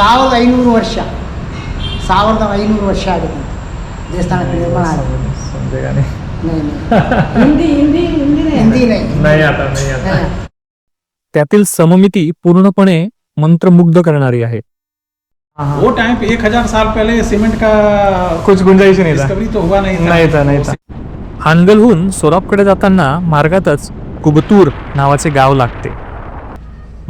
ಸಾವಿರದ ಐನೂರು ವರ್ಷ ಸಾವಿರದ ಐನೂರು ವರ್ಷ ಆಗುತ್ತೆ ದೇವಸ್ಥಾನ ನಿರ್ಮಾಣ ಆಗೋದು समजेगा नहीं नाही, नाही. हिंदी हिंदी हिंदी नाही हिंदी नाही नहीं आता नहीं आता हा. त्यातील सममिती पूर्णपणे मंत्रमुग्ध करणारी आहे वो टाइम पे एक हजार साल पहले सीमेंट का कुछ गुंजाइश ही नहीं था डिस्कवरी तो हुआ नहीं था नहीं था नहीं था हानगलहून सोलापकडे जाताना मार्गातच कुबतूर नावाचे गाव लागते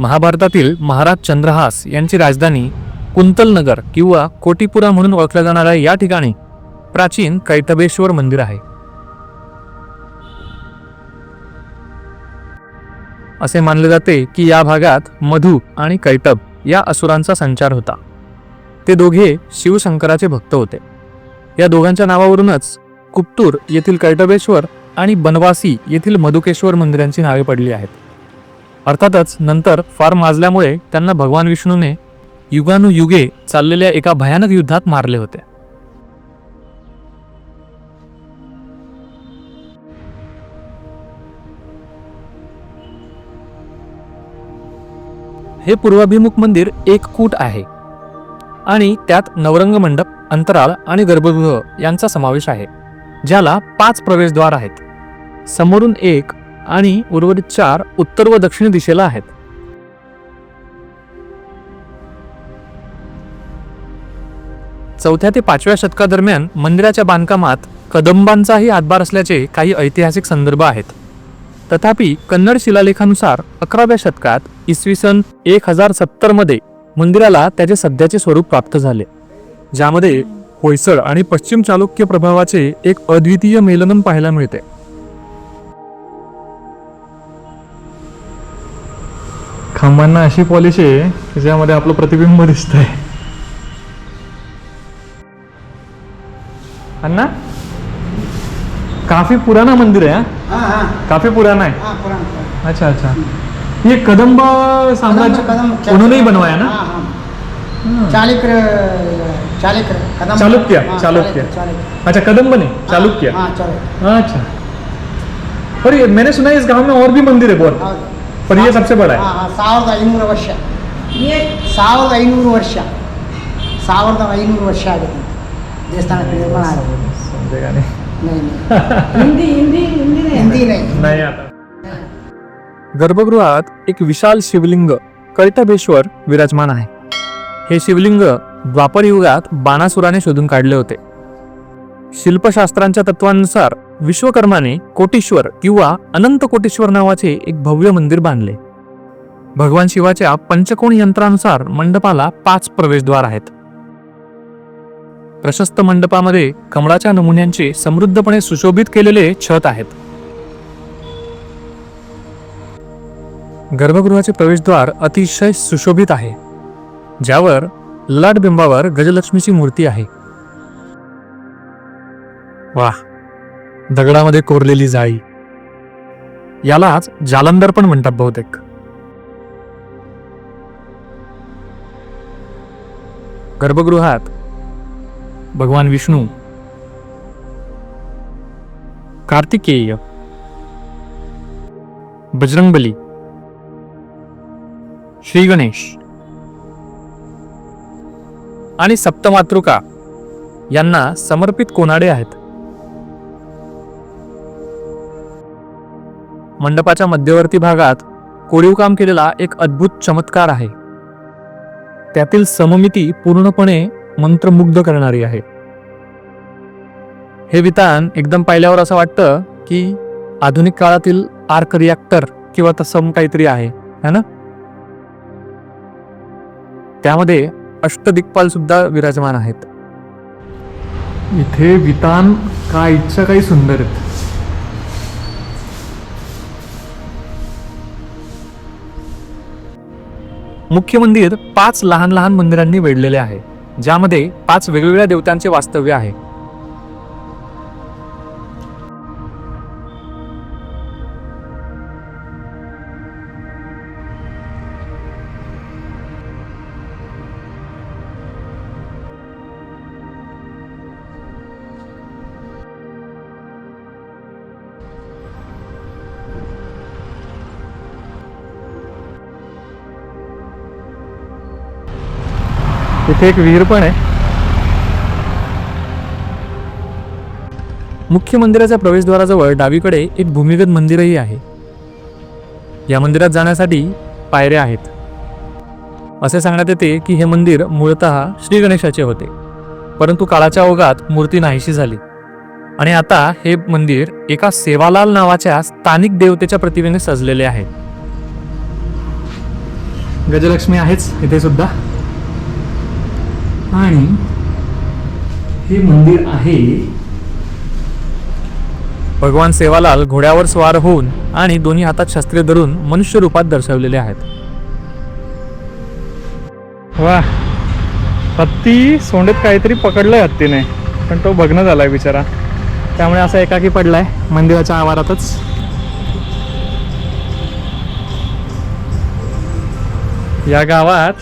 महाभारतातील महाराज चंद्रहास यांची राजधानी कुंतलनगर किंवा कोटीपुरा म्हणून ओळखल्या जाणाऱ्या या ठिकाणी प्राचीन कैटबेश्वर मंदिर आहे. असे मानले जाते की या भागात मधु आणि कैटब या असुरांचा संचार होता. ते दोघे शिवशंकराचे भक्त होते. या दोघांच्या नावावरूनच कुप्तूर येथील कैटबेश्वर आणि बनवासी येथील मधुकेश्वर मंदिरांची नावे पडली आहेत. अर्थातच नंतर फार माजल्यामुळे त्यांना भगवान विष्णूने युगानुयुगे चाललेल्या एका भयानक युद्धात मारले होते. हे पूर्वाभिमुख मंदिर एक कूट आहे आणि त्यात नवरंग मंडप अंतराळ आणि गर्भगृह यांचा समावेश आहे ज्याला पाच प्रवेशद्वार आहेत. समोरून एक आणि उर्वरित चार उत्तर व दक्षिण दिशेला आहेत. चौथ्या ते पाचव्या शतकादरम्यान मंदिराच्या बांधकामात कदंबांचाही हातभार असल्याचे काही ऐतिहासिक संदर्भ आहेत. तथापि कन्नड शिलालेखानुसार अकराव्या शतकात इसवी सन एक हजार सत्तरमध्ये मंदिराला त्याचे सध्याचे स्वरूप प्राप्त झाले ज्यामध्ये होयसळ आणि पश्चिम चालुक्य प्रभावाचे एक अद्वितीय मेलनम पाहायला मिळते. खांबांना अशी पॉलिश आहे की ज्यामध्ये आपलं प्रतिबिंब दिसतंय. अन्ना काफी पुराना मंदिर है हाँ? हा हा. काफी पुराना है. अच्छा अच्छा. ये कदम्ब साम्राज्य उन्होंने ही बनवाया ना. चालुक्य चालुक्य. चालुक्य, अच्छा कदम्ब नहीं चालुक्य. अच्छा. और ये मैंने सुना है इस गांव में और भी मंदिर है बहुत. पर ये सबसे बड़ा ಹಾ, है ಹಾ, ಸಾವಿರದ ಐನೂರು ವರ್ಷ ಸಾವಿರದ ಐನೂರು ವರ್ಷ ಸಾವಿರದ ಐನೂರು ವರ್ಷ ಆಗುತ್ತೆ ದೇವಸ್ಥಾನ ನಿರ್ಮಾಣ ಆಗೋದು समजेगा नहीं नाही, नाही. हिंदी हिंदी हिंदी नाही हिंदी नाही नहीं आता गर्भगृहात एक विशाल शिवलिंग कैटभेश्वर विराजमान आहे हे शिवलिंग द्वापर युगात बाणासुराने शोधून काढले होते शिल्पशास्त्रांच्या तत्वानुसार विश्वकर्माने कोटेश्वर किंवा अनंत कोटेश्वर नावाचे एक भव्य मंदिर बांधले. भगवान शिवाच्या पंचकोण यंत्रानुसार मंडपाला पाच प्रवेशद्वार आहेत. प्रशस्त मंडपामध्ये कमळाच्या नमुन्यांचे समृद्धपणे सुशोभित केलेले छत आहेत. गर्भगृहाचे प्रवेशद्वार अतिशय सुशोभित आहे. ज्यावर ललाट बिंबावर गजलक्ष्मीची मूर्ती आहे. वाह! दगडामध्ये कोरलेली जाळी. यालाच जालंधर पण म्हणतात बहुतेक. गर्भगृहात भगवान विष्णू कार्तिकेय बजरंगबली श्री गणेश आणि सप्तमातृका यांना समर्पित कोनाडे आहेत. मंडपाच्या मध्यवर्ती भागात कोरीव काम केलेला एक अद्भुत चमत्कार आहे. त्यातील सममिती पूर्णपणे मंत्रमुग्ध करणारी आहे. हे विधान एकदम पाहिल्यावर असं वाटतं की आधुनिक काळातील आर्क रिॲक्टर किंवा तसं काहीतरी आहे है ना? त्यामध्ये अष्टदिक्पाल सुद्धा विराजमान आहेत. इथे वितान काय इच्छा काही सुंदर आहेत? मुख्य मंदिर पाच लहान लहान मंदिरांनी वेढलेले आहे ज्यामध्ये पाच वेगवेगळ्या देवतांचे वास्तव्य आहे. इथे एक विहीर पण आहे. मुख्य मंदिराच्या प्रवेशद्वाराजवळ डावीकडे एक भूमिगत मंदिरही आहे. या मंदिरात जाण्यासाठी पायऱ्या आहेत. असे सांगण्यात येते की हे मंदिर मूळतः श्री गणेशाचे होते. परंतु काळाच्या ओघात मूर्ती नाहीशी झाली. आणि आता हे मंदिर एका सेवालाल नावाच्या स्थानिक देवतेच्या प्रतिमेने सजलेले आहे. गजलक्ष्मी आहेच इथे सुद्धा. आणि हे मंदिर आहे. भगवान सेवालाल घोड्यावर स्वार होऊन आणि दोन्ही हातात शस्त्रे धरून मनुष्य रूपात दर्शवलेले आहेत. वा. हत्ती सोंडेत काहीतरी पकडलंय हत्तीने पण तो भग्न झालाय बिचारा. त्यामुळे असा एकाकी पडलाय मंदिराच्या आवारातच. या गावात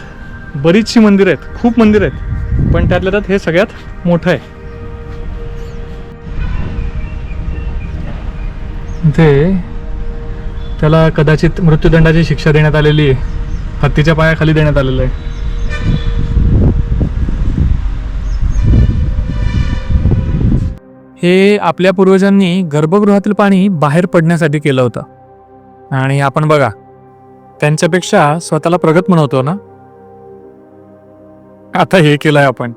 बरीचशी मंदिर आहेत खूप मंदिर आहेत. पण त्यातल्या त्यात हे सगळ्यात मोठं आहे. इथे त्याला कदाचित मृत्यूदंडाची शिक्षा देण्यात आलेली आहे. हत्तीच्या पायाखाली देण्यात आलेलं आहे. हे आपल्या पूर्वजांनी गर्भगृहातील पाणी बाहेर पडण्यासाठी केलं होतं. आणि आपण बघा त्यांच्यापेक्षा स्वतःला प्रगत म्हणवतो ना? आता हे केलंय आपण.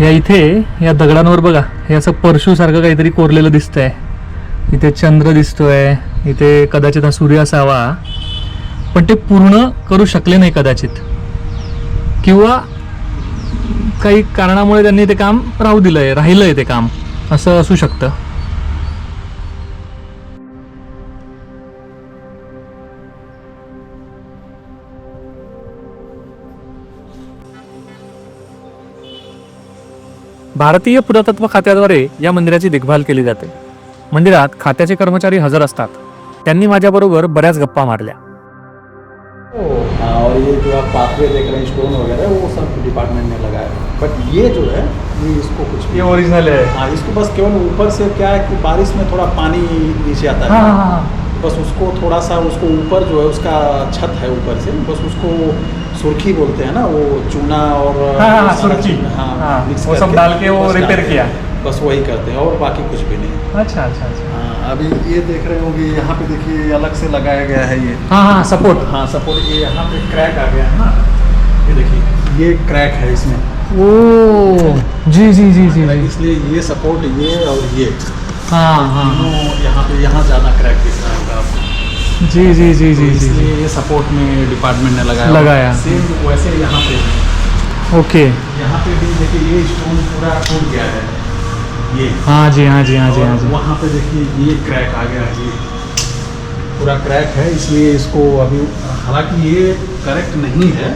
या इथे या दगडांवर बघा हे असं परशुसारखं काहीतरी कोरलेलं दिसतंय. इथे चंद्र दिसतोय इथे कदाचित हा सूर्य असावा. पण ते पूर्ण करू शकले नाही कदाचित. किंवा काही कारणामुळे त्यांनी ते काम राहू दिलंय राहिलंय ते काम. असं असू शकतं. भारतीय पुरातत्व खात्याद्वारे या मंदिराची देखभाल केली जाते. मंदिरात खात्याचे कर्मचारी हजर असतात. त्यांनी माझ्याबरोबर बऱ्याच गप्पा मारल्या. हाँ, और ये जो आप पाथवे देख रहे हैं स्टोन वगैरह वो सब डिपार्टमेंट ने लगाया है. बट ये जो है ये इसको कुछ हे ओरिजिनल हाँ। इसको बस केवल ऊपर से क्या है कि बारिश में थोड़ा पानी नीचे आता हाँ है हाँ हाँ। बस उसको थोड़ा सा उसको ऊपर जो है उसका छत है ऊपर से बस उसको सुर्खी बोलते हैं ना वो चूना और हाँ, हाँ, वो सुर्खी। हाँ, हाँ, वो सब डाल के वो रिपेयर किया। बस वही करते हैं और बाकी कुछ भी नहीं। अच्छा अच्छा अच्छा। हाँ अभी ये देख रहे होंगे यहाँ पे देखिए अलग से लगाया गया है ये। हाँ हाँ सपोर्ट हाँ सपोर्ट ये यहाँ पे क्रैक आ गया है ना। ये देखिए ये क्रैक है इसमें। ओ जी जी जी जी जी। इसलिए ये सपोर्ट ये और ये। हाँ हाँ यहाँ पे यहाँ ज़्यादा क्रैक दिख रहा होगा आपको। जी जी जी जी जी इसलिए ये सपोर्ट में डिपार्टमेंट ने लगाया। लगाया। सेम वैसे यहाँ पे ओके। यहाँ पे भी देखिए ये स्टोन पूरा टूट गया है। ये। हाँ जी हाँ जी हाँ जी हाँ जी। वहाँ पे देखिए ये क्रैक आ गया है ये। पूरा क्रैक है इसलिए इसको अभी हालाँकि ये करेक्ट नहीं है।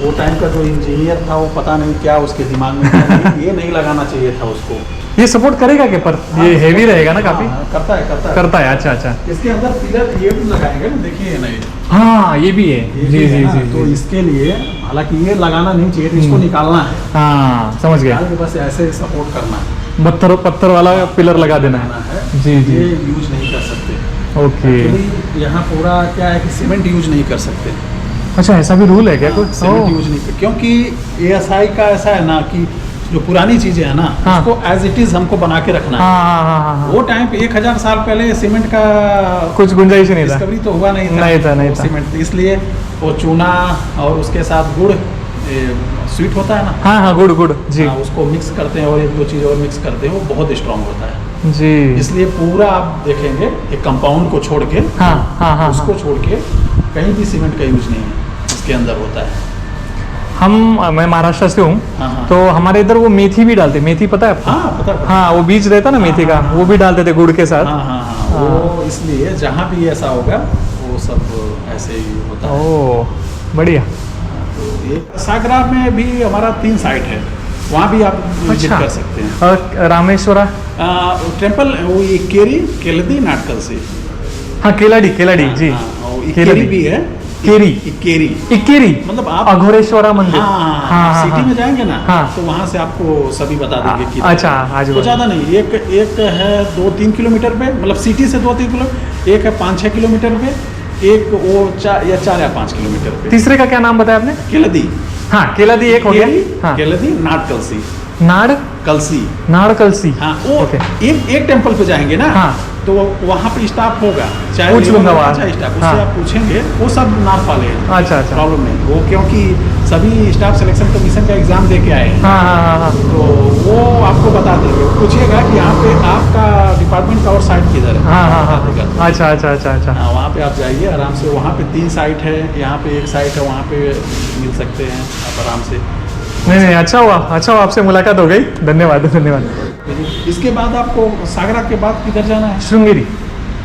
वो टाइम का जो इंजीनियर था वो पता नहीं क्या उसके दिमाग में ये नहीं लगाना चाहिए था उसको। ये सपोर्ट करेगा क्या? पर ये हेवी रहेगा ना काफ़ी? हाँ, करता है करता है। करता है अच्छा अच्छा। इसके अंदर पिलर ये भी लगाएँगे ना देखिए ना ये हाँ ये भी है। ये जी जी जी तो इसके लिए हालाँकि ये लगाना नहीं चाहिए इसको हम्म। निकालना है। हाँ समझ गया। बस ऐसे सपोर्ट करना है। पत्थर पत्थर वाला पिलर लगा देना है। है जी जी। ये यूज़ नहीं कर सकते। ओके। यहाँ पूरा क्या है कि सीमेंट यूज़ नहीं कर सकते। अच्छा ऐसा भी रूल है क्या कुछ? सीमेंट यूज़ नहीं क्योंकि ए का ऐसा है ना कि जो पुरानी चीज़ें है ना हाँ। उसको एज इट इज़ हमको बना के रखना हाँ। हाँ हाँ हाँ हाँ वो टाइम पे एक हज़ार साल पहले सीमेंट का कुछ गुंजाइश नहीं था। तो हुआ नहीं था। नहीं था, नहीं था। सीमेंट इसलिए वो चूना और उसके साथ गुड़ स्वीट होता है ना? हाँ हाँ गुड गुड जी। हाँ, उसको मिक्स करते हैं और एक दो चीज़ और मिक्स करते हैं वो बहुत स्ट्रांग होता है। जी। इसलिए पूरा आप देखेंगे एक कंपाउंड को छोड़ के हाँ हाँ हाँ उसको हाँ। छोड़ के कहीं भी सीमेंट का यूज़ नहीं है इसके अंदर होता है। हम मैं महाराष्ट्र से हूँ हाँ हाँ। तो हमारे इधर वो मेथी भी डालते मेथी पता है? आपको हाँ पता पता हाँ। वो बीज रहता ना मेथी का वो भी डालते थे गुड़ के साथ। हाँ हाँ हाँ वो इसलिए जहाँ भी ऐसा होगा वो सब ऐसे ही होता है। ओ बढ़िया। तो ये सागरा में भी हमारा तीन साइट है वहाँ भी आप विज़िट अच्छा। कर सकते हैं। और रामेश्वरा? टेंपल वो ये केरी केलदी नाटकल से। हाँ केलाडी केलाडी हाँ, जी। हाँ। केरी भी है। केरी इक्केरी। इक्केरी। मतलब आप अघोरेश्वरा मंदिर। हाँ, हाँ, हाँ, सिटी हाँ। में जाएँगे ना हाँ। तो वहाँ से आपको सभी बता देंगे हाँ, कि अच्छा, आजू तो ज़्यादा नहीं एक एक है दो तीन किलोमीटर पे मतलब सिटी से दो तीन किलो एक है पाँच छः किलोमीटर पे एक वो चार या चार या पाँच किलोमीटर पे। तीसरे का क्या नाम बताया आपने? केलदी। हाँ केलदी एक हो गया। हाँ। केलदी नाट कलसी। नाड़? कलसी। नाड़ कलसी। हाँ वो एक एक टेंपल पे जाएँगे ना? हाँ। तो वहाँ पे स्टाफ होगा। चाहे पूछ लूँगा वहाँ। चाहे स्टाफ उससे हाँ। आप पूछेंगे वो सब नाप वाले अच्छा अच्छा। प्रॉब्लम नहीं। वो क्योंकि सभी स्टाफ सिलेक्शन कमीशन का एग्ज़ाम दे के आए हैं। हाँ हाँ हाँ तो वो आपको बता देंगे। पूछिएगा कि यहाँ पे आपका डिपार्टमेंट का और साइट किधर है। हाँ हाँ हाँ। अच्छा अच्छा अच्छा अच्छा। हाँ वहाँ पे आप जाइए आराम से। वहाँ पे तीन साइट है। यहाँ पे एक साइट है वहाँ पे मिल सकते हैं आप आराम से। नहीं नहीं अच्छा हुआ। अच्छा हुआ आपसे मुलाकात हो गई। धन्यवाद धन्यवाद। इसके बाद आपको सागरा के बाद किधर जाना है? श्रृंगेरी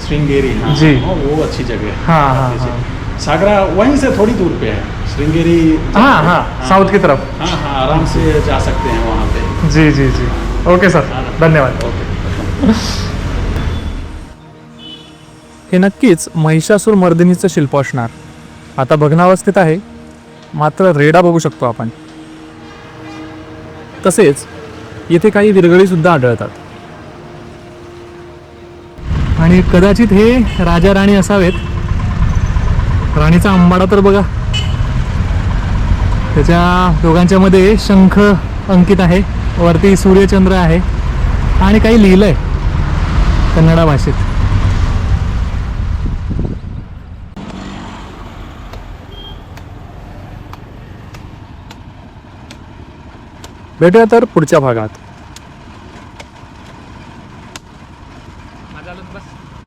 श्रृंगेरी हाँ जी। हाँ, वो अच्छी जगह है। हाँ, हाँ। हाँ। सागरा वहीं से थोड़ी दूर पे है। श्रृंगेरी हाँ हाँ साउथ की तरफ। हाँ हाँ आराम से जा सकते हैं वहाँ पे। जी जी जी। ओके सर धन्यवाद। ओके। हे नक्कीच महिषासूर मर्दिनीचं शिल्प असणार. आता भग्नावस्थेत आहे मात्र रेडा बघू शकतो आपण. तसेच येथे काही विरगळीसुद्धा आढळतात. आणि कदाचित हे राजा राणी असावेत. राणीचा अंबाडा तर बघा. त्याच्या दोघांच्या मध्ये शंख अंकित आहे वरती सूर्यचंद्र आहे आणि काही लिहिलंय कन्नडा भाषेत. भेटूया तर पुढच्या भागात.